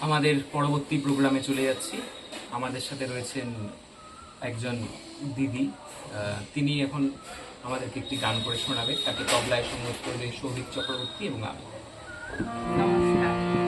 আমাদের পরবর্তী প্রোগ্রামে চলে যাচ্ছি। আমাদের সাথে রয়েছেন একজন দিদি। তিনি এখন আমাদেরকে একটি গান করে শোনাবে। তাকে তবলায় সংগত করবে সৌভিক চক্রবর্তী এবং আমি। নমস্কার।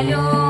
Hallelujah.